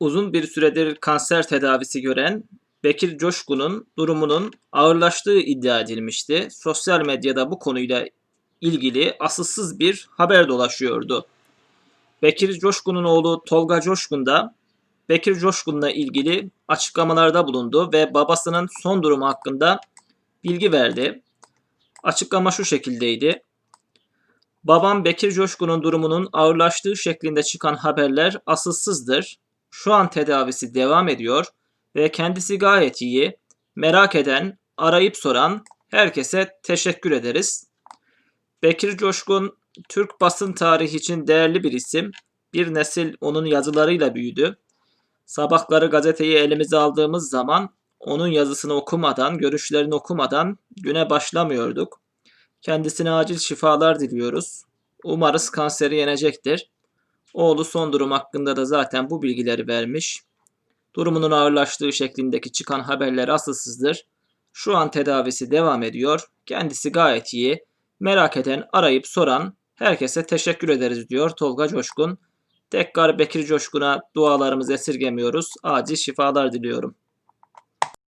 Uzun bir süredir kanser tedavisi gören Bekir Coşkun'un durumunun ağırlaştığı iddia edilmişti. Sosyal medyada bu konuyla ilgili asılsız bir haber dolaşıyordu. Bekir Coşkun'un oğlu Tolga Coşkun da Bekir Coşkun'la ilgili açıklamalarda bulundu ve babasının son durumu hakkında bilgi verdi. Açıklama şu şekildeydi. Babam Bekir Coşkun'un durumunun ağırlaştığı şeklinde çıkan haberler asılsızdır. Şu an tedavisi devam ediyor ve kendisi gayet iyi. Merak eden, arayıp soran herkese teşekkür ederiz. Bekir Coşkun Türk basın tarihi için değerli bir isim. Bir nesil onun yazılarıyla büyüdü. Sabahları gazeteyi elimize aldığımız zaman onun yazısını okumadan, görüşlerini okumadan güne başlamıyorduk. Kendisine acil şifalar diliyoruz. Umarız kanseri yenecektir. Oğlu son durum hakkında da zaten bu bilgileri vermiş. Durumunun ağırlaştığı şeklindeki çıkan haberler asılsızdır. Şu an tedavisi devam ediyor. Kendisi gayet iyi. Merak eden, arayıp soran herkese teşekkür ederiz diyor Tolga Coşkun. Tekrar Bekir Coşkun'a dualarımızı esirgemiyoruz. Acil şifalar diliyorum.